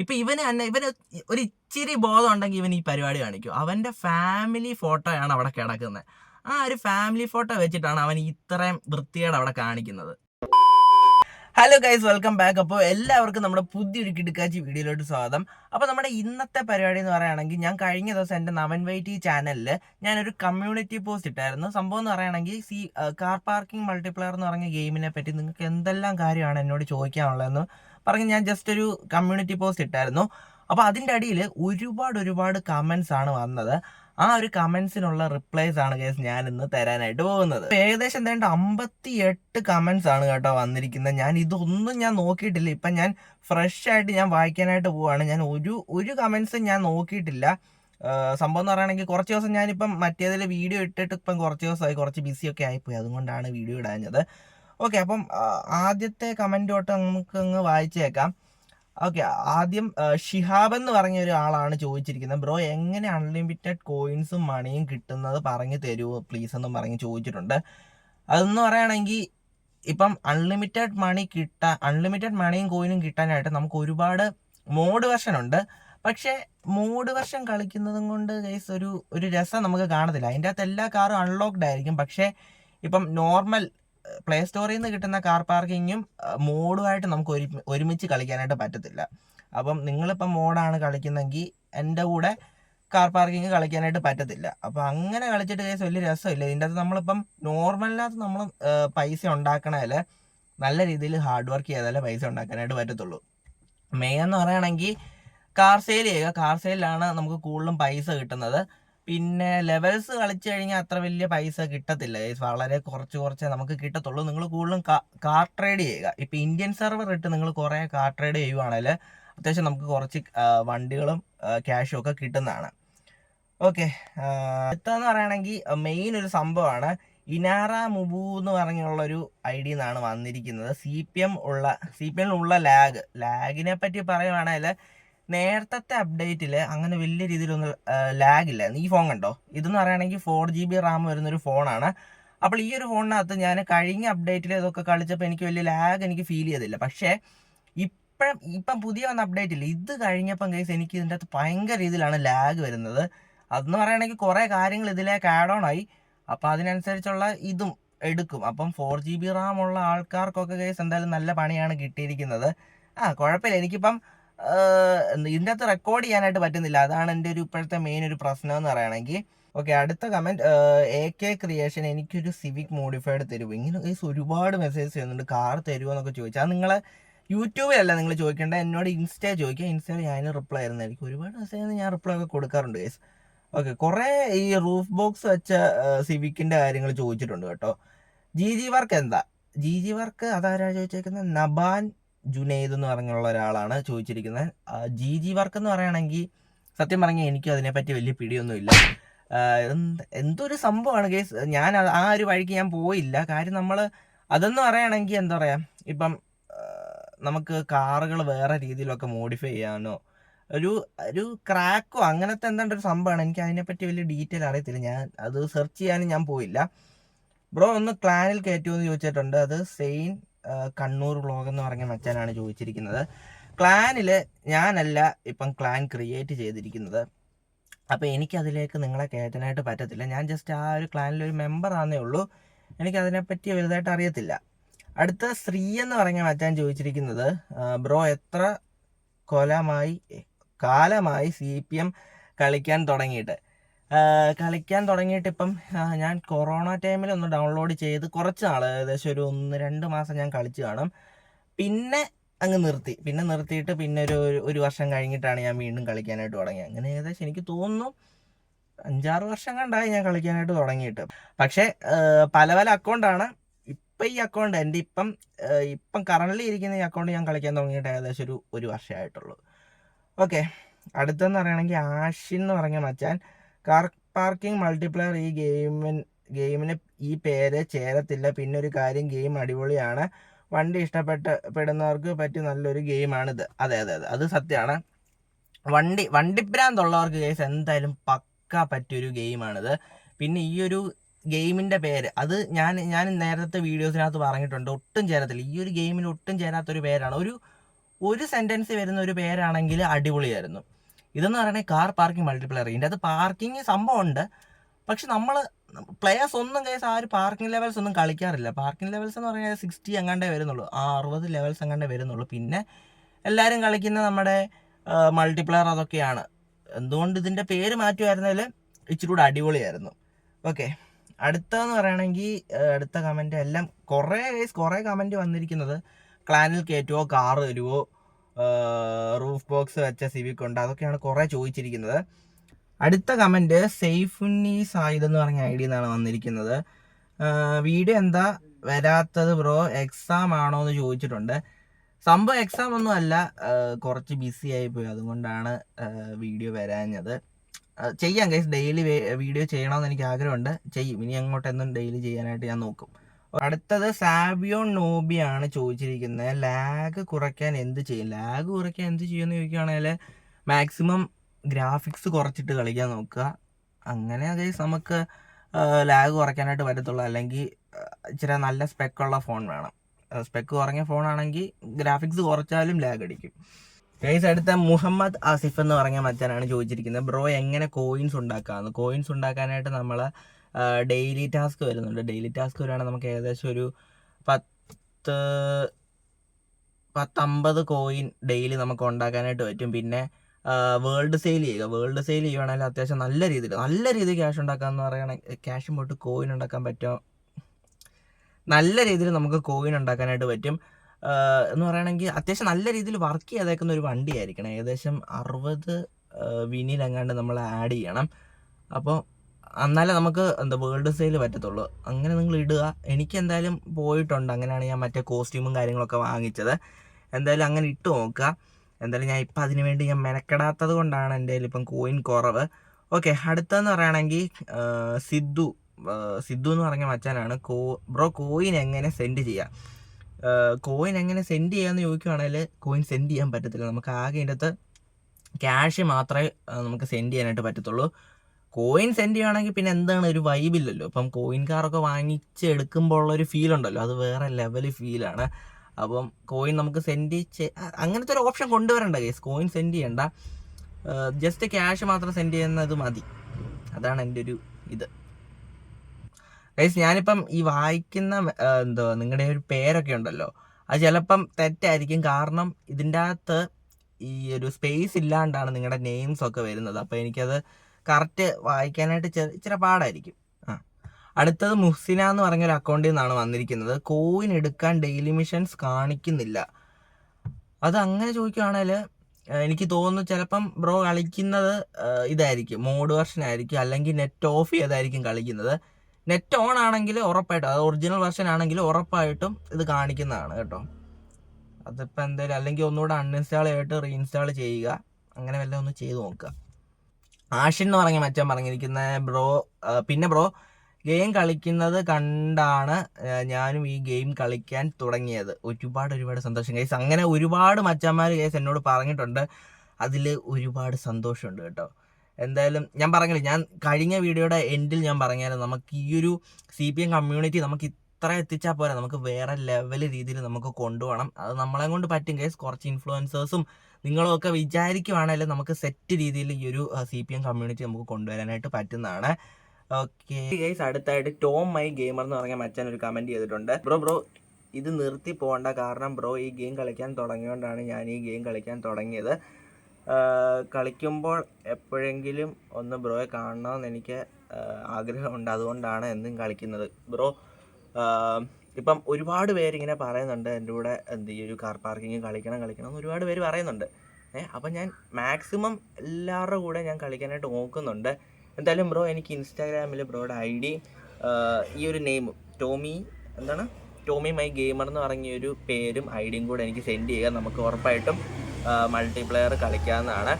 ഇപ്പൊ ഇവന് ഇവന് ഒരു ഇച്ചിരി ബോധം ഉണ്ടെങ്കിൽ ഇവൻ ഈ പരിപാടി കാണിക്കും. അവന്റെ ഫാമിലി ഫോട്ടോയാണ് അവിടെ കിടക്കുന്നത്. ആ ഒരു ഫാമിലി ഫോട്ടോ വെച്ചിട്ടാണ് അവൻ ഇത്രയും വൃത്തിയോടെ അവിടെ കാണിക്കുന്നത്. ഹലോ ഗൈസ് വെൽക്കം ബാക്ക് അപ്പോൾ എല്ലാവർക്കും നമ്മുടെ പുതിയൊരു കിടുക്കാച്ചി വീഡിയോയിലോട്ട് സ്വാഗതം. അപ്പോൾ നമ്മുടെ ഇന്നത്തെ പരിപാടി എന്ന് പറയുകയാണെങ്കിൽ ഞാൻ കഴിഞ്ഞ ദിവസം എന്റെ നവൻ വൈറ്റി ചാനലിൽ ഞാനൊരു കമ്മ്യൂണിറ്റി പോസ്റ്റ് ഇട്ടായിരുന്നു. സംഭവം എന്ന് പറയുകയാണെങ്കിൽ സി കാർ പാർക്കിംഗ് മൾട്ടിപ്ലയർ എന്ന് പറഞ്ഞ ഗെയിമിനെ പറ്റി നിങ്ങൾക്ക് എന്തെല്ലാം കാര്യമാണ് എന്നോട് ചോദിക്കാനുള്ളതെന്ന് പറഞ്ഞ് ഞാൻ ജസ്റ്റ് ഒരു കമ്മ്യൂണിറ്റി പോസ്റ്റ് ഇട്ടായിരുന്നു. അപ്പോൾ അതിന്റെ അടിയിൽ ഒരുപാട് ഒരുപാട് കമൻസ് ആണ് വന്നത്. ആ ഒരു കമൻസിനുള്ള റിപ്ലൈസ് ആണ് കേസ് ഞാൻ ഇന്ന് തരാനായിട്ട് പോകുന്നത്. ഏകദേശം എന്താണ്ട് അമ്പത്തി എട്ട് കമൻസ് ആണ് കേട്ടോ വന്നിരിക്കുന്നത്. ഞാൻ ഇതൊന്നും ഞാൻ നോക്കിയിട്ടില്ല. ഇപ്പം ഞാൻ ഫ്രഷ് ആയിട്ട് ഞാൻ വായിക്കാനായിട്ട് പോവാണ്. ഞാൻ ഒരു ഒരു കമൻസും ഞാൻ നോക്കിയിട്ടില്ല. സംഭവം എന്ന് പറയുകയാണെങ്കിൽ കുറച്ച് ദിവസം ഞാനിപ്പം മറ്റേതിൽ വീഡിയോ ഇട്ടിട്ട് ഇപ്പം കുറച്ച് ദിവസമായി കുറച്ച് ബിസിയൊക്കെ ആയിപ്പോയി. അതുകൊണ്ടാണ് വീഡിയോ ഇടാഞ്ഞത്. ഓക്കെ അപ്പം ആദ്യത്തെ കമന്റ് തൊട്ട് നമുക്ക് അങ്ങ് വായിച്ചേക്കാം. ഓക്കെ ആദ്യം ഷിഹാബ് എന്ന് പറഞ്ഞ ഒരാളാണ് ചോദിച്ചിരിക്കുന്നത്. ബ്രോ എങ്ങനെ അൺലിമിറ്റഡ് കോയിൻസും മണിയും കിട്ടുന്നത് പറഞ്ഞു തരുമോ പ്ലീസ് എന്നും പറഞ്ഞ് ചോദിച്ചിട്ടുണ്ട്. അതെന്ന് പറയുകയാണെങ്കിൽ ഇപ്പം അൺലിമിറ്റഡ് മണി കിട്ടാൻ അൺലിമിറ്റഡ് മണിയും കോയിനും കിട്ടാനായിട്ട് നമുക്ക് ഒരുപാട് മോഡ് വെർഷൻ ഉണ്ട്. പക്ഷേ മോഡ് വെർഷൻ കളിക്കുന്നതും കൊണ്ട് ഗൈസ് ഒരു ഒരു രസം നമുക്ക് കാണത്തില്ല. അതിന്റെ അകത്ത് എല്ലാ കാറും അൺലോക്ക്ഡ് ആയിരിക്കും. പക്ഷേ ഇപ്പം നോർമൽ പ്ലേ സ്റ്റോറിൽ നിന്ന് കിട്ടുന്ന കാർ പാർക്കിങ്ങും മോഡുമായിട്ട് നമുക്ക് ഒരു ഒരുമിച്ച് കളിക്കാനായിട്ട് പറ്റത്തില്ല. അപ്പം നിങ്ങളിപ്പം മോഡാണ് കളിക്കുന്നതെങ്കിൽ എന്റെ കൂടെ കാർ പാർക്കിംഗ് കളിക്കാനായിട്ട് പറ്റത്തില്ല. അപ്പം അങ്ങനെ കളിച്ചിട്ട് കേസ് വലിയ രസമില്ല. ഇതിന്റെ അകത്ത് നമ്മളിപ്പം നോർമലിനകത്ത് നമ്മൾ പൈസ ഉണ്ടാക്കണേൽ നല്ല രീതിയിൽ ഹാർഡ് വർക്ക് ചെയ്താലേ പൈസ ഉണ്ടാക്കാനായിട്ട് പറ്റത്തുള്ളൂ. മെയിൻ എന്ന് പറയുകയാണെങ്കിൽ കാർ സെയിൽ ചെയ്യുക. കാർ സെയിലാണ് നമുക്ക് കൂടുതലും പൈസ കിട്ടുന്നത്. പിന്നെ ലെവൽസ് കളിച്ചു കഴിഞ്ഞാൽ അത്ര വലിയ പൈസ കിട്ടത്തില്ല. വളരെ കുറച്ച് കുറച്ചേ നമുക്ക് കിട്ടത്തുള്ളൂ. നിങ്ങൾ കൂടുതലും കാർ ട്രേഡ് ചെയ്യുക. ഇപ്പം ഇന്ത്യൻ സെർവർ ഇട്ട് നിങ്ങൾ കുറേ കാർ ട്രേഡ് ചെയ്യുവാണെങ്കിൽ അത്യാവശ്യം നമുക്ക് കുറച്ച് വണ്ടികളും ക്യാഷും ഒക്കെ കിട്ടുന്നതാണ്. ഓക്കെ അടുത്തതെന്ന് പറയുകയാണെങ്കിൽ മെയിൻ ഒരു സംഭവമാണ് ഇനാറ മുബു എന്ന് പറഞ്ഞുള്ളൊരു ഐ ഡി വന്നിരിക്കുന്നത്. സി പി എം ഉള്ള സി പി എമ്മിലുള്ള ലാഗ് ലാഗിനെ പറ്റി പറയുവാണെങ്കിൽ നേരത്തെ അപ്ഡേറ്റിൽ അങ്ങനെ വലിയ രീതിയിലൊന്നും ലാഗ് ഇല്ല. ഈ ഫോൺ കണ്ടോ? ഇതെന്ന് പറയുകയാണെങ്കിൽ ഫോർ ജി ബി റാം വരുന്നൊരു ഫോണാണ് അപ്പോൾ ഈ ഒരു ഫോണിനകത്ത് ഞാൻ കഴിഞ്ഞ അപ്ഡേറ്റിൽ ഇതൊക്കെ കളിച്ചപ്പോൾ എനിക്ക് വലിയ ലാഗ് എനിക്ക് ഫീൽ ചെയ്തില്ല. പക്ഷേ ഇപ്പം ഇപ്പം പുതിയ വന്ന അപ്ഡേറ്റ് ഇല്ല? ഇത് കഴിഞ്ഞപ്പം കേസ് എനിക്ക് ഇതിന്റെ അകത്ത് ഭയങ്കര രീതിയിലാണ് ലാഗ് വരുന്നത്. അതെന്ന് പറയുകയാണെങ്കിൽ കുറേ കാര്യങ്ങൾ ഇതിലേക്ക് ആഡ് ഓൺ ആയി. അപ്പോൾ അതിനനുസരിച്ചുള്ള ഇതും എടുക്കും. അപ്പം ഫോർ ജി ബി റാം ഉള്ള ആൾക്കാർക്കൊക്കെ കേസ് എന്തായാലും നല്ല പണിയാണ് കിട്ടിയിരിക്കുന്നത്. ആ കുഴപ്പമില്ല. എനിക്കിപ്പം ഇതിന്റെ അകത്ത് റെക്കോർഡ് ചെയ്യാനായിട്ട് പറ്റുന്നില്ല. അതാണ് എന്റെ ഒരു ഇപ്പോഴത്തെ മെയിൻ ഒരു പ്രശ്നം എന്ന് പറയുകയാണെങ്കിൽ. ഓക്കെ അടുത്ത കമന്റ് എ കെ ക്രിയേഷൻ എനിക്കൊരു സിവിക് മോഡിഫൈഡ് തരുമോ ഇങ്ങനെ കേസ് ഒരുപാട് മെസ്സേജ് ചെയ്യുന്നുണ്ട് കാർ തരുമോ എന്നൊക്കെ ചോദിച്ചാൽ നിങ്ങൾ യൂട്യൂബിലല്ല നിങ്ങൾ ചോദിക്കേണ്ട. എന്നോട് ഇൻസ്റ്റാ ചോദിക്കുക. ഇൻസ്റ്റയിൽ ഞാൻ റിപ്ലൈ ആയിരുന്നായിരിക്കും ഒരുപാട് മെസ്സേജ് ഞാൻ റിപ്ലൈ ഒക്കെ കൊടുക്കാറുണ്ട് കേസ് ഓക്കെ കുറേ ഈ റൂഫ് ബോക്സ് വെച്ച സിവിക്കിന്റെ കാര്യങ്ങൾ ചോദിച്ചിട്ടുണ്ട് കേട്ടോ. ജി ജി വർക്ക് എന്താ? ജി ജി വർക്ക് അതാരാ ചോദിച്ചേക്കുന്നത് നബാൻ ജുനൈദ് എന്ന് പറഞ്ഞുള്ള ഒരാളാണ് ചോദിച്ചിരിക്കുന്നത്. ജി ജി വർക്ക് എന്ന് പറയുകയാണെങ്കിൽ സത്യം പറഞ്ഞാൽ എനിക്കും അതിനെപ്പറ്റി വലിയ പിടിയൊന്നുമില്ല. എന്തൊരു സംഭവമാണ് കേസ് ഞാൻ ആ ഒരു വഴിക്ക് ഞാൻ പോയില്ല. കാര്യം നമ്മൾ അതെന്ന് പറയുകയാണെങ്കിൽ എന്താ പറയുക ഇപ്പം നമുക്ക് കാറുകൾ വേറെ രീതിയിലൊക്കെ മോഡിഫൈ ചെയ്യാനോ ഒരു ഒരു ക്രാക്കോ അങ്ങനത്തെ എന്താണ്ട് ഒരു സംഭവമാണ്. എനിക്ക് അതിനെപ്പറ്റി വലിയ ഡീറ്റെയിൽ അറിയത്തില്ല. ഞാൻ അത് സെർച്ച് ചെയ്യാനും ഞാൻ പോയില്ല. ബ്രോ ഒന്ന് ക്ലാനിൽ കയറ്റുമോ എന്ന് ചോദിച്ചിട്ടുണ്ട്. അത് സെയിൻ കണ്ണൂർ വ്ളോഗ് എന്ന് പറഞ്ഞ മച്ചാനാണ് ചോദിച്ചിരിക്കുന്നത്. ക്ലാനിൽ ഞാനല്ല ഇപ്പം ക്ലാൻ ക്രിയേറ്റ് ചെയ്തിരിക്കുന്നത്. അപ്പോൾ എനിക്കതിലേക്ക് നിങ്ങളെ കയറ്റാനായിട്ട് പറ്റത്തില്ല. ഞാൻ ജസ്റ്റ് ആ ഒരു ക്ലാനിലൊരു ആണേ ഉള്ളൂ. എനിക്കതിനെപ്പറ്റി വലുതായിട്ട് അറിയത്തില്ല. അടുത്ത ശ്രീ എന്ന് പറഞ്ഞ മച്ചാൻ ചോദിച്ചിരിക്കുന്നത് ബ്രോ എത്ര കൊലമായി കാലമായി സി പി എം കളിക്കാൻ തുടങ്ങിയിട്ട്? കളിക്കാൻ തുടങ്ങിയിട്ട് ഇപ്പം ഞാൻ കൊറോണ ടൈമിൽ ഒന്ന് ഡൗൺലോഡ് ചെയ്ത് കുറച്ച് നാൾ ഏകദേശം ഒരു ഒന്ന് രണ്ട് മാസം ഞാൻ കളിച്ച് കാണും. പിന്നെ അങ്ങ് നിർത്തി. പിന്നെ നിർത്തിയിട്ട് പിന്നെ ഒരു ഒരു- വർഷം കഴിഞ്ഞിട്ടാണ് ഞാൻ വീണ്ടും കളിക്കാനായിട്ട് തുടങ്ങിയത്. അങ്ങനെ ഏകദേശം എനിക്ക് തോന്നുന്നു അഞ്ചാറ് വർഷം കണ്ടായി ഞാൻ കളിക്കാനായിട്ട് തുടങ്ങിയിട്ട്. പക്ഷേ പല പല അക്കൗണ്ടാണ് ഇപ്പം ഈ അക്കൗണ്ട് എന്റെ ഇപ്പം ഇപ്പം കറണ്ട്ലി ഇരിക്കുന്ന ഈ അക്കൗണ്ട് ഞാൻ കളിക്കാൻ തുടങ്ങിയിട്ട് ഏകദേശം ഒരു ഒരു വർഷമായിട്ടുള്ളൂ ഓക്കെ അടുത്തെന്ന് പറയുകയാണെങ്കിൽ ആഷിൻ എന്ന് പറഞ്ഞ മച്ചാൻ. കാർ പാർക്കിംഗ് മൾട്ടിപ്ലയർ ഈ ഗെയിമിൻ ഗെയിമിന് ഈ പേര് ചേരത്തില്ല. പിന്നെ ഒരു കാര്യം ഗെയിം അടിപൊളിയാണ്. വണ്ടി ഇഷ്ടപ്പെട്ട് പെടുന്നവർക്ക് പറ്റിയ നല്ലൊരു ഗെയിമാണിത്. അതെ അതെ അതെ. അത് സത്യമാണ്. വണ്ടി വണ്ടിഭ്രാന്തുള്ളവർക്ക് കേസ് എന്തായാലും പക്ക പറ്റിയൊരു ഗെയിമാണിത്. പിന്നെ ഈ ഒരു ഗെയിമിന്റെ പേര് അത് ഞാൻ ഞാൻ നേരത്തെ വീഡിയോസിനകത്ത് പറഞ്ഞിട്ടുണ്ട്. ഒട്ടും ചേരത്തില്ല. ഈ ഒരു ഗെയിമിന് ഒട്ടും ചേരാത്തൊരു പേരാണ്. ഒരു ഒരു സെന്റൻസ് വരുന്ന ഒരു പേരാണെങ്കിൽ അടിപൊളിയായിരുന്നു. ഇതെന്ന് പറയുന്നത് കാർ പാർക്കിംഗ് മൾട്ടിപ്ലയർ ഇതിന്റെ അത് പാർക്കിംഗ് സംഭവമുണ്ട്. പക്ഷെ നമ്മൾ പ്ലെയേഴ്സ് ഒന്നും കേസ് ആ ഒരു പാർക്കിംഗ് ലെവൽസ് ഒന്നും കളിക്കാറില്ല. പാർക്കിംഗ് ലെവൽസ് എന്ന് പറഞ്ഞാൽ സിക്സ്റ്റി എങ്ങാണ്ടേ വരുന്നുള്ളൂ. ആ അറുപത് ലെവൽസ് എങ്ങാണ്ടേ വരുന്നുള്ളൂ. പിന്നെ എല്ലാവരും കളിക്കുന്ന നമ്മുടെ മൾട്ടിപ്ലയർ അതൊക്കെയാണ്. എന്തുകൊണ്ട് ഇതിന്റെ പേര് മാറ്റുമായിരുന്നതിൽ ഇച്ചിരി കൂടെ അടിപൊളിയായിരുന്നു. ഓക്കെ അടുത്തതെന്ന് പറയുകയാണെങ്കിൽ അടുത്ത കമന്റ് എല്ലാം കുറേ കേസ് കുറേ കമന്റ് വന്നിരിക്കുന്നത്. ക്ലാനിൽ കയറ്റുമോ കാറ് തരുമോ റൂഫ് ബോക്സ് വെച്ച സിവിക് ഉണ്ട്. അതൊക്കെയാണ് കുറേ ചോദിച്ചിരിക്കുന്നത്. അടുത്ത കമന്റ് സെയ്ഫുണ്ണി സായിദ് എന്ന് പറഞ്ഞ ഐ ഡി എന്നാണ് വന്നിരിക്കുന്നത്. വീഡിയോ എന്താ? വരാത്തത് ബ്രോ എക്സാം ആണോ എന്ന് ചോദിച്ചിട്ടുണ്ട്. സംഭവം എക്സാം ഒന്നും അല്ല. കുറച്ച് ബിസി ആയിപ്പോയി അതുകൊണ്ടാണ് വീഡിയോ വരാഞ്ഞത്. ചെയ്യാം ഗൈസ് ഡെയിലി വീഡിയോ ചെയ്യണമെന്ന് എനിക്ക് ആഗ്രഹമുണ്ട്. ചെയ്യും. ഇനി അങ്ങോട്ട് എന്നും ഡെയിലി ചെയ്യാനായിട്ട് ഞാൻ നോക്കും. അടുത്തത് സാബിയോൺ നോബിയാണ് ചോദിച്ചിരിക്കുന്നത്. ലാഗ് കുറയ്ക്കാൻ എന്ത് ചെയ്യും? ലാഗ് കുറയ്ക്കാൻ എന്ത് ചെയ്യുമെന്ന് ചോദിക്കുകയാണെങ്കിൽ മാക്സിമം ഗ്രാഫിക്സ് കുറച്ചിട്ട് കളിക്കാൻ നോക്കുക. അങ്ങനെ ഗൈസ് നമുക്ക് ലാഗ് കുറയ്ക്കാനായിട്ട് പറ്റത്തുള്ളൂ. അല്ലെങ്കിൽ ഇച്ചിരി നല്ല സ്പെക്കുള്ള ഫോൺ വേണം. സ്പെക്ക് കുറഞ്ഞ ഫോണാണെങ്കിൽ ഗ്രാഫിക്സ് കുറച്ചാലും ലാഗ് അടിക്കും. ഗൈസ് അടുത്ത മുഹമ്മദ് ആസിഫ് എന്ന് പറഞ്ഞ മച്ചാനാണ് ചോദിച്ചിരിക്കുന്നത്. ബ്രോ എങ്ങനെ കോയിൻസ് ഉണ്ടാക്കാമെന്ന് കോയിൻസ് ഉണ്ടാക്കാനായിട്ട് നമ്മൾ ഡെയിലി ടാസ്ക് വരുന്നുണ്ട്. ഡെയിലി ടാസ്ക് വരുവാണെങ്കിൽ നമുക്ക് ഏകദേശം ഒരു പത്ത് പത്തമ്പത് കോയിൻ ഡെയിലി നമുക്ക് ഉണ്ടാക്കാനായിട്ട് പറ്റും. പിന്നെ വേൾഡ് സെയിൽ ചെയ്യുക. വേൾഡ് സെയിൽ ചെയ്യുകയാണെങ്കിൽ അത്യാവശ്യം നല്ല രീതിയിൽ നല്ല രീതിയിൽ ക്യാഷ് ഉണ്ടാക്കാമെന്ന് പറയുകയാണെങ്കിൽ ക്യാഷും പോട്ട് കോയിൻ ഉണ്ടാക്കാൻ പറ്റും. നല്ല രീതിയിൽ നമുക്ക് കോയിൻ ഉണ്ടാക്കാനായിട്ട് പറ്റും. എന്ന് പറയുകയാണെങ്കിൽ അത്യാവശ്യം നല്ല രീതിയിൽ വർക്ക് ചെയ്തേക്കുന്ന ഒരു വണ്ടി ആയിരിക്കണം ഏകദേശം അറുപത് വിനിലെങ്ങാണ്ട് നമ്മൾ ആഡ് ചെയ്യണം. അപ്പോൾ എന്നാലേ നമുക്ക് എന്താ വേൾഡ് സെയിൽ പറ്റത്തുള്ളൂ. അങ്ങനെ നിങ്ങൾ ഇടുക. എനിക്ക് എന്തായാലും പോയിട്ടുണ്ട്. അങ്ങനെയാണ് ഞാൻ മറ്റേ കോസ്റ്റ്യൂമും കാര്യങ്ങളൊക്കെ വാങ്ങിച്ചത്. എന്തായാലും അങ്ങനെ ഇട്ട് നോക്കുക. എന്തായാലും ഞാൻ ഇപ്പം അതിന് വേണ്ടി ഞാൻ മെനക്കെടാത്തത് കൊണ്ടാണ് എന്റെ ഇപ്പം കോയിൻ കുറവ്. ഓക്കെ അടുത്തതെന്ന് പറയുകയാണെങ്കിൽ സിദ്ധു. സിദ്ധു എന്ന് പറഞ്ഞ മച്ചാനാണ് കോ ബ്രോ കോയിൻ എങ്ങനെ സെൻഡ് ചെയ്യാം? കോയിൻ എങ്ങനെ സെൻഡ് ചെയ്യാമെന്ന് ചോദിക്കുവാണെങ്കിൽ കോയിൻ സെൻഡ് ചെയ്യാൻ പറ്റത്തില്ല. നമുക്ക് ആകെ ഇതിന്റെ അകത്ത് ക്യാഷ് മാത്രമേ നമുക്ക് സെൻഡ് ചെയ്യാനായിട്ട് പറ്റത്തുള്ളൂ. കോയിൻ സെൻഡ് ചെയ്യുകയാണെങ്കിൽ പിന്നെ എന്താണ് ഒരു വൈബില്ലല്ലോ അപ്പം കോയിൻ കാറൊക്കെ വാങ്ങിച്ച് എടുക്കുമ്പോൾ ഉള്ള ഒരു ഫീൽ ഉണ്ടല്ലോ. അത് വേറെ ലെവൽ ഫീലാണ് അപ്പം കോയിൻ നമുക്ക് സെൻഡ് അങ്ങനത്തെ ഒരു ഓപ്ഷൻ കൊണ്ടുവരണ്ട കേസ് കോയിൻ സെൻഡ് ചെയ്യണ്ട. ജസ്റ്റ് ക്യാഷ് മാത്രം സെൻഡ് ചെയ്യുന്നത് മതി. അതാണ് എന്റെ ഒരു ഇത്. ഗൈസ് ഞാനിപ്പം ഈ വായിക്കുന്ന എന്തോ നിങ്ങളുടെ ഒരു പേരൊക്കെ ഉണ്ടല്ലോ. അത് ചിലപ്പം തെറ്റായിരിക്കും. കാരണം ഇതിന്റെ അകത്ത് ഈ ഒരു സ്പേസ് ഇല്ലാണ്ടാണ് നിങ്ങളുടെ നെയിംസ് ഒക്കെ വരുന്നത്. അപ്പോൾ എനിക്കത് കറക്റ്റ് വായിക്കാനായിട്ട് ഇച്ചിരി പാടായിരിക്കും. ആ. അടുത്തത് മുഹ്സിന എന്ന് പറഞ്ഞൊരു അക്കൗണ്ടിൽ നിന്നാണ് വന്നിരിക്കുന്നത്. കോയിൻ എടുക്കാൻ ഡെയിലി മിഷൻസ് കാണിക്കുന്നില്ല. അത് അങ്ങനെ ചോദിക്കുകയാണെങ്കിൽ എനിക്ക് തോന്നുന്നു ചിലപ്പം ബ്രോ കളിക്കുന്നത് ഇതായിരിക്കും. മോഡ് വെർഷൻ ആയിരിക്കും. അല്ലെങ്കിൽ നെറ്റ് ഓഫ് ചെയ്തായിരിക്കും കളിക്കുന്നത്. നെറ്റ് ഓൺ ആണെങ്കിൽ ഉറപ്പായിട്ടും അത് ഒറിജിനൽ വെർഷൻ ആണെങ്കിൽ ഉറപ്പായിട്ടും ഇത് കാണിക്കുന്നതാണ് കേട്ടോ. അതിപ്പോൾ എന്തായാലും അല്ലെങ്കിൽ ഒന്നുകൂടെ അൺഇൻസ്റ്റാൾ ചെയ്തിട്ട് റീഇൻസ്റ്റാൾ ചെയ്യുക. അങ്ങനെ വല്ല ഒന്ന് ചെയ്ത് നോക്കുക. ആഷിൻ എന്ന് പറഞ്ഞ മച്ചാൻ പറഞ്ഞിരിക്കുന്ന ബ്രോ പിന്നെ ബ്രോ ഗെയിം കളിക്കുന്നത് കണ്ടാണ് ഞാനും ഈ ഗെയിം കളിക്കാൻ തുടങ്ങിയത്. ഒരുപാട് ഒരുപാട് സന്തോഷം. കേസ് അങ്ങനെ ഒരുപാട് മച്ചന്മാർ കേസ് എന്നോട് പറഞ്ഞിട്ടുണ്ട്. അതിൽ ഒരുപാട് സന്തോഷമുണ്ട് കേട്ടോ. എന്തായാലും ഞാൻ പറഞ്ഞില്ല ഞാൻ കഴിഞ്ഞ വീഡിയോയുടെ എൻഡിൽ ഞാൻ പറഞ്ഞായിരുന്നു നമുക്ക് ഈ ഒരു സി പി എം കമ്മ്യൂണിറ്റി നമുക്ക് ഇത്ര എത്തിച്ചാൽ പോരാ നമുക്ക് വേറെ ലെവൽ രീതിയിൽ നമുക്ക് കൊണ്ടുപോകണം. അത് നമ്മളെ കൊണ്ട് പറ്റും കേസ് കുറച്ച് ഇൻഫ്ലുവൻസേഴ്സും നിങ്ങളും ഒക്കെ വിചാരിക്കുവാണെങ്കിൽ നമുക്ക് സെറ്റ് രീതിയിൽ ഈ ഒരു സി പി എം കമ്മ്യൂണിറ്റി നമുക്ക് കൊണ്ടുവരാനായിട്ട് പറ്റുന്നതാണ്. ഓക്കെ ഗൈസ് അടുത്തായിട്ട് ടോം മൈ ഗെയിമർ എന്ന് പറഞ്ഞ മച്ചാൻ ഒരു കമന്റ് ചെയ്തിട്ടുണ്ട്. ബ്രോ ബ്രോ ഇത് നിർത്തി പോകണ്ട കാരണം ബ്രോ ഈ ഗെയിം കളിക്കാൻ തുടങ്ങിയോണ്ടാണ് ഞാൻ ഈ ഗെയിം കളിക്കാൻ തുടങ്ങിയത്. കളിക്കുമ്പോൾ എപ്പോഴെങ്കിലും ഒന്ന് ബ്രോയെ കാണണമെന്ന് എനിക്ക് ആഗ്രഹമുണ്ട്. അതുകൊണ്ടാണ് എന്നും കളിക്കുന്നത്. ബ്രോ ഇപ്പം ഒരുപാട് പേരിങ്ങനെ പറയുന്നുണ്ട് എന്റെ കൂടെ എന്ത് ഈ ഒരു കാർ പാർക്കിങ് കളിക്കണം കളിക്കണം എന്ന് ഒരുപാട് പേര് പറയുന്നുണ്ട്. ഏഹ് അപ്പം ഞാൻ മാക്സിമം എല്ലാവരുടെ കൂടെ ഞാൻ കളിക്കാനായിട്ട് നോക്കുന്നുണ്ട്. എന്തായാലും ബ്രോ എനിക്ക് ഇൻസ്റ്റാഗ്രാമിൽ ബ്രോയുടെ ഐ ഡി ഈ ഒരു നെയിം ടോമി എന്താണ്? ടോമി മൈ ഗെയിമർ എന്ന് പറഞ്ഞ ഒരു പേരും ഐ ഡിയും കൂടെ എനിക്ക് സെൻഡ് ചെയ്യുക. നമുക്ക് ഉറപ്പായിട്ടും മൾട്ടിപ്ലെയർ കളിക്കാവുന്നതാണ്.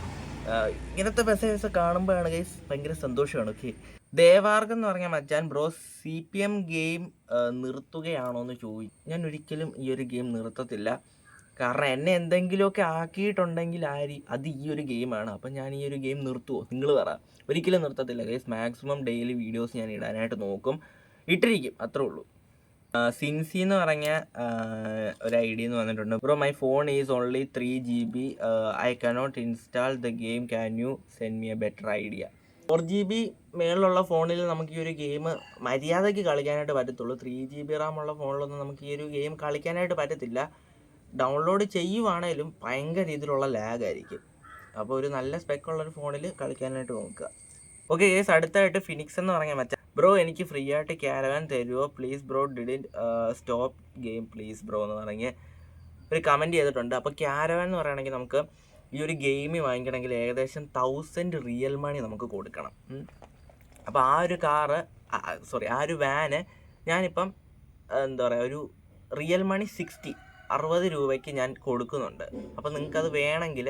ഇങ്ങനത്തെ മെസ്സേജസ് കാണുമ്പോഴാണ് ഗൈസ് ഭയങ്കര സന്തോഷമാണ്. ഓക്കെ ദേവാർഗം എന്ന് പറഞ്ഞ മച്ചാൻ bro C P M game നിർത്തുകയാണോ എന്ന് ചോദിച്ചു ഞാൻ ഒരിക്കലും ഈ ഒരു ഗെയിം നിർത്തത്തില്ല. കാരണം എന്നെ എന്തെങ്കിലുമൊക്കെ ആക്കിയിട്ടുണ്ടെങ്കിൽ ആരി അത് ഈ ഒരു ഗെയിമാണ് അപ്പം ഞാൻ ഈ ഒരു ഗെയിം നിർത്തുമോ നിങ്ങൾ പറ. ഒരിക്കലും നിർത്തത്തില്ല. ഗൈസ് മാക്സിമം ഡെയിലി വീഡിയോസ് ഞാൻ ഇടാനായിട്ട് നോക്കും. ഇട്ടിരിക്കും. അത്രേ ഉള്ളൂ. സിൻസി എന്ന് പറഞ്ഞ ഒരു ഐ ഡി എന്ന് വന്നിട്ടുണ്ട്. Bro my phone is only three G B I cannot install the game can you send me a better idea for G B മേളിലുള്ള ഫോണിൽ നമുക്ക് ഈ ഒരു ഗെയിം മര്യാദയ്ക്ക് കളിക്കാനായിട്ട് പറ്റത്തുള്ളൂ. ത്രീ ജി ബി റാം ഉള്ള ഫോണിലൊന്നും നമുക്ക് ഈ ഒരു ഗെയിം കളിക്കാനായിട്ട് പറ്റത്തില്ല. ഡൗൺലോഡ് ചെയ്യുവാണേലും ഭയങ്കര രീതിയിലുള്ള ലാഗ് ആയിരിക്കും. അപ്പോൾ ഒരു നല്ല സ്പെക്ക് ഉള്ള ഒരു ഫോണിൽ കളിക്കാനായിട്ട് നോക്കുക. ഓക്കെ ഗേസ് അടുത്തായിട്ട് ഫിനിക്സ് എന്ന് പറഞ്ഞാൽ മച്ചാ ബ്രോ എനിക്ക് ഫ്രീ ആയിട്ട് ക്യാരവാൻ തരുമോ please bro didn't stop game please bro എന്ന് പറഞ്ഞ് ഒരു കമന്റ് ചെയ്തിട്ടുണ്ട്. അപ്പോൾ ക്യാരവാൻ എന്ന് പറയുകയാണെങ്കിൽ നമുക്ക് ഈ ഒരു ഗെയിം വാങ്ങിക്കണമെങ്കിൽ ഏകദേശം തൗസൻഡ് റിയൽ മണി നമുക്ക് കൊടുക്കണം. അപ്പോൾ ആ ഒരു കാറ് സോറി ആ ഒരു വാന് ഞാനിപ്പം എന്താ പറയുക ഒരു റിയൽ മണി സിക്സ്റ്റി അറുപത് രൂപയ്ക്ക് ഞാൻ കൊടുക്കുന്നുണ്ട്. അപ്പോൾ നിങ്ങൾക്കത് വേണമെങ്കിൽ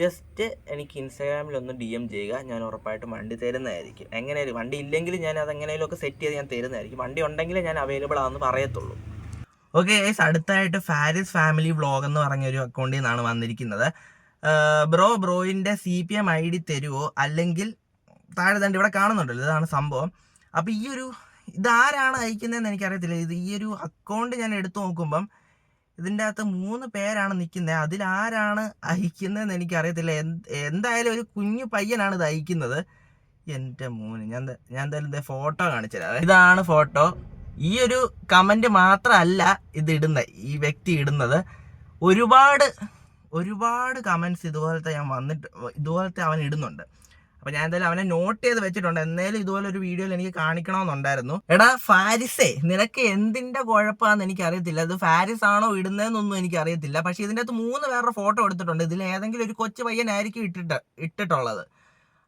ജസ്റ്റ് എനിക്ക് ഇൻസ്റ്റാഗ്രാമിൽ ഒന്ന് ഡി എം ചെയ്യുക. ഞാൻ ഉറപ്പായിട്ടും വണ്ടി തരുന്നതായിരിക്കും. എങ്ങനെയായാലും വണ്ടി ഇല്ലെങ്കിൽ ഞാൻ അത് എങ്ങനെയെങ്കിലുമൊക്കെ സെറ്റ് ചെയ്ത് ഞാൻ തരുന്നതായിരിക്കും. വണ്ടി ഉണ്ടെങ്കിലേ ഞാൻ അവൈലബിൾ ആണെന്ന് പറയത്തുള്ളൂ. ഓക്കെ അടുത്തായിട്ട് ഫാരിസ് ഫാമിലി വ്ളോഗ് എന്ന് പറഞ്ഞൊരു അക്കൗണ്ടിൽ നിന്നാണ് വന്നിരിക്കുന്നത്. Bro ബ്രോയിന്റെ C P M I D തരുമോ അല്ലെങ്കിൽ താഴെ തണ്ട് ഇവിടെ കാണുന്നുണ്ടല്ലോ ഇതാണ് സംഭവം. അപ്പോൾ ഈ ഒരു ഇതാരാണ് അയക്കുന്നതെന്ന് എനിക്കറിയത്തില്ല. ഇത് ഈ ഒരു അക്കൗണ്ട് ഞാൻ എടുത്തു നോക്കുമ്പം ഇതിന്റെ അകത്ത് മൂന്ന് പേരാണ് നിൽക്കുന്നത് അതിലാരാണ് അയക്കുന്നതെന്ന് എനിക്കറിയത്തില്ല. എന്ത് എന്തായാലും ഒരു കുഞ്ഞു പയ്യനാണ് ഇത് അയക്കുന്നത്. എന്റെ മോന് ഞാൻ ഞാൻ എന്തായാലും ഫോട്ടോ കാണിച്ചു തരാം ഇതാണ് ഫോട്ടോ. ഈ ഒരു കമന്റ് മാത്രമല്ല ഇത് ഇടുന്നത് ഈ വ്യക്തി ഇടുന്നത്. ഒരുപാട് ഒരുപാട് കമന്റ്സ് ഇതുപോലത്തെ ഞാൻ വന്നിട്ട് ഇതുപോലത്തെ അവൻ ഇടുന്നുണ്ട്. അപ്പൊ ഞാൻ എന്തായാലും അവനെ നോട്ട് ചെയ്ത് വെച്ചിട്ടുണ്ട്. എന്തായാലും ഇതുപോലെ ഒരു വീഡിയോയിൽ എനിക്ക് കാണിക്കണമെന്നുണ്ടായിരുന്നു. എടാ ഫാരിസേ നിനക്ക് എന്തിന്റെ കുഴപ്പമാണെന്ന് എനിക്ക് അറിയത്തില്ല ഇത് ഫാരിസ് ആണോ ഇടുന്നതെന്നൊന്നും എനിക്ക് അറിയത്തില്ല പക്ഷെ ഇതിന്റെ അകത്ത് മൂന്ന് പേരുടെ ഫോട്ടോ എടുത്തിട്ടുണ്ട്. ഇതിൽ ഏതെങ്കിലും ഒരു കൊച്ചു പയ്യനായിരിക്കും ഇട്ടിട്ട് ഇട്ടിട്ടുള്ളത്.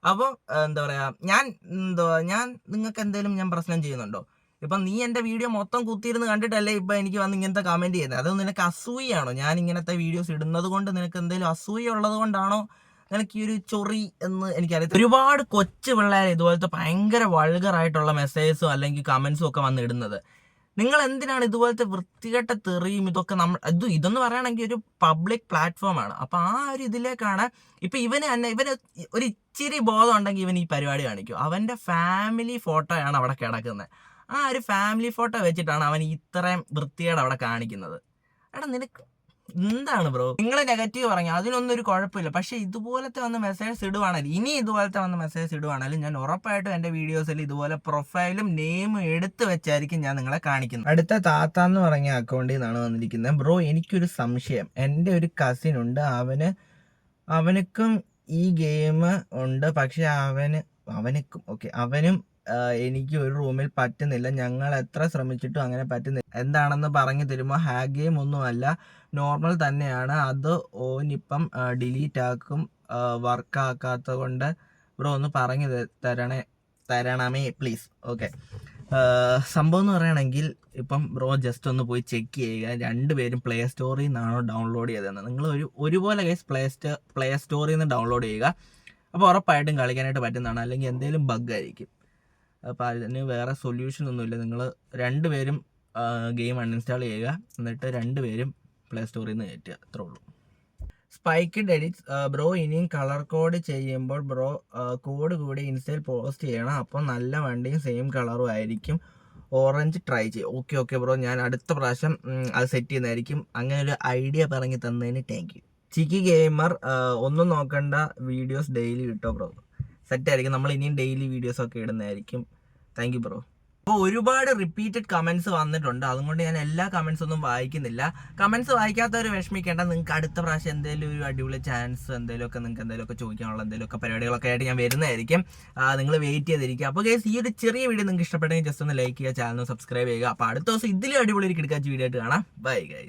അപ്പോൾ എന്താ പറയാ ഞാൻ എന്താ ഞാൻ നിങ്ങൾക്ക് എന്തെങ്കിലും ഞാൻ പ്രശ്നം ചെയ്യുന്നുണ്ടോ? ഇപ്പൊ നീ എന്റെ വീഡിയോ മൊത്തം കുത്തിയിരുന്ന് കണ്ടിട്ടല്ലേ ഇപ്പൊ എനിക്ക് വന്ന് ഇങ്ങനത്തെ കമന്റ് ചെയ്യുന്നത് അത് നിനക്ക് അസൂയാണോ ഞാൻ ഇങ്ങനത്തെ വീഡിയോസ് ഇടുന്നത് കൊണ്ട് നിനക്ക് എന്തെങ്കിലും അസൂയ ഉള്ളത് കൊണ്ടാണോ നിനക്ക് ഈ ഒരു ചൊറി എന്ന് എനിക്കറിയാം ഒരുപാട് കൊച്ചു പിള്ളേർ ഇതുപോലത്തെ ഭയങ്കര വൾഗറായിട്ടുള്ള മെസ്സേജസും അല്ലെങ്കിൽ കമന്റ്സും ഒക്കെ വന്ന് ഇടുന്നത്. നിങ്ങൾ എന്തിനാണ് ഇതുപോലത്തെ വൃത്തികെട്ട തെറിയും ഇതൊക്കെ നമ്മൾ ഇത് ഇതെന്ന് പറയുകയാണെങ്കിൽ ഒരു പബ്ലിക് പ്ലാറ്റ്ഫോമാണ് ആണ്. അപ്പൊ ആ ഒരു ഇതിലേക്കാണ് ഇപ്പൊ ഇവന് തന്നെ ഇവന് ഒരു ഇച്ചിരി ബോധം ഉണ്ടെങ്കിൽ ഇവൻ ഈ പരിപാടി കാണിക്കും. അവന്റെ ഫാമിലി ഫോട്ടോയാണ് അവിടെ കിടക്കുന്നത്. ആ ഒരു ഫാമിലി ഫോട്ടോ വെച്ചിട്ടാണ് അവൻ ഇത്രയും വൃത്തിയോടെ അവിടെ കാണിക്കുന്നത്. എടാ നിനക്ക് എന്താണ് ബ്രോ നിങ്ങൾ നെഗറ്റീവ് പറഞ്ഞു അതിനൊന്നും ഒരു കുഴപ്പമില്ല. പക്ഷെ ഇതുപോലത്തെ വന്ന് മെസ്സേജ് ഇടുവാണെങ്കിൽ ഇനി ഇതുപോലത്തെ വന്ന് മെസ്സേജ് ഇടുവാണെങ്കിലും ഞാൻ ഉറപ്പായിട്ടും എന്റെ വീഡിയോസിൽ ഇതുപോലെ പ്രൊഫൈലും നെയിമും എടുത്തു വെച്ചായിരിക്കും ഞാൻ നിങ്ങളെ കാണിക്കുന്നത്. അടുത്ത താത്ത എന്ന് പറഞ്ഞ അക്കൗണ്ടിൽ നിന്നാണ് വന്നിരിക്കുന്നത്. ബ്രോ എനിക്കൊരു സംശയം. എന്റെ ഒരു കസിൻ ഉണ്ട്. അവന് അവനക്കും ഈ ഗെയിം ഉണ്ട്. പക്ഷെ അവന് അവനക്കും ഓക്കെ അവനും എനിക്ക് ഒരു റൂമിൽ പറ്റുന്നില്ല. ഞങ്ങൾ എത്ര ശ്രമിച്ചിട്ടും അങ്ങനെ പറ്റുന്നില്ല. എന്താണെന്ന് പറഞ്ഞു തരുമ്പോൾ ഗെയിം ഒന്നുമല്ല നോർമൽ തന്നെയാണ്. അത് ഓനിപ്പം ഡിലീറ്റ് ആക്കും വർക്ക് ആക്കാത്തത് കൊണ്ട് ബ്രോ ഒന്ന് പറഞ്ഞു തരണേ തരണമേ പ്ലീസ്. ഓക്കെ. സംഭവം എന്ന് പറയുകയാണെങ്കിൽ ഇപ്പം ബ്രോ ജസ്റ്റ് ഒന്ന് പോയി ചെക്ക് ചെയ്യുക. രണ്ടുപേരും പ്ലേ സ്റ്റോറിൽ നിന്നാണോ ഡൗൺലോഡ് ചെയ്തതെന്ന്. നിങ്ങൾ ഒരു ഒരുപോലെ കേസ് പ്ലേ സ്റ്റോ പ്ലേ സ്റ്റോറിൽ നിന്ന് ഡൗൺലോഡ് ചെയ്യുക. അപ്പോൾ ഉറപ്പായിട്ടും കളിക്കാനായിട്ട് പറ്റുന്നതാണ്. അല്ലെങ്കിൽ എന്തെങ്കിലും ബഗ് ആയിരിക്കും. അപ്പോൾ അതിന് വേറെ സൊല്യൂഷൻ ഒന്നുമില്ല. നിങ്ങൾ രണ്ടുപേരും ഗെയിം അൺഇൻസ്റ്റാൾ ചെയ്യുക. എന്നിട്ട് രണ്ടുപേരും പ്ലേ സ്റ്റോറിൽ നിന്ന് കയറ്റുക. അത്രേ ഉള്ളൂ. സ്പൈക്ക് എഡിറ്റ്സ് ബ്രോ ഇനിയും കളർ കോഡ് ചെയ്യുമ്പോൾ ബ്രോ കോഡ് കൂടി ഇൻസ്റ്റയിൽ പോസ്റ്റ് ചെയ്യണം. അപ്പോൾ നല്ല വണ്ടിയും സെയിം കളറും ആയിരിക്കും. ഓറഞ്ച് ട്രൈ ചെയ്യും. ഓക്കെ ഓക്കെ ബ്രോ ഞാൻ അടുത്ത പ്രാവശ്യം അത് സെറ്റ് ചെയ്യുന്നതായിരിക്കും. അങ്ങനെ ഒരു ഐഡിയ പറഞ്ഞു തന്നതിന് താങ്ക് യു ചിക്കി ഗെയിമർ ഒന്നും നോക്കണ്ട. വീഡിയോസ് ഡെയിലി കിട്ടോ ബ്രോ സെറ്റ് ആയിരിക്കും. നമ്മൾ ഇനിയും ഡെയിലി വീഡിയോസ് ഒക്കെ ഇടുന്നതായിരിക്കും. താങ്ക് യു ബ്രോ അപ്പോൾ ഒരുപാട് റിപ്പീറ്റഡ് കമൻസ് വന്നിട്ടുണ്ട്. അതുകൊണ്ട് ഞാൻ എല്ലാ കമന്റ്സ് ഒന്നും വായിക്കുന്നില്ല. കമൻസ് വായിക്കാത്തവർ വിഷമിക്കേണ്ട. നിങ്ങൾക്ക് അടുത്ത പ്രാവശ്യം എന്തെങ്കിലും ഒരു അടിപൊളി ചാൻസ് എന്തെങ്കിലുമൊക്കെ നിങ്ങൾക്ക് എന്തെങ്കിലുമൊക്കെ ചോദിക്കാനുള്ള എന്തെങ്കിലുമൊക്കെ പരിപാടികളൊക്കെ ആയിട്ട് ഞാൻ വരുന്നതായിരിക്കും. നിങ്ങൾ വെയിറ്റ് ചെയ്തിരിക്കുക. അപ്പോൾ ഗൈസ് ഈ ഒരു ചെറിയ വീഡിയോ നിങ്ങൾക്ക് ഇഷ്ടപ്പെട്ടെങ്കിൽ ജസ്റ്റ് ഒന്ന് ലൈക്ക് ചെയ്യുക ചാനൽ സബ്സ്ക്രൈബ് ചെയ്യുക. അപ്പോൾ അടുത്ത ദിവസം ഇതിലും അടിപൊളി ഒരു കിടക്കാച്ച വീഡിയോ ആയിട്ട് കാണാം. Bye guys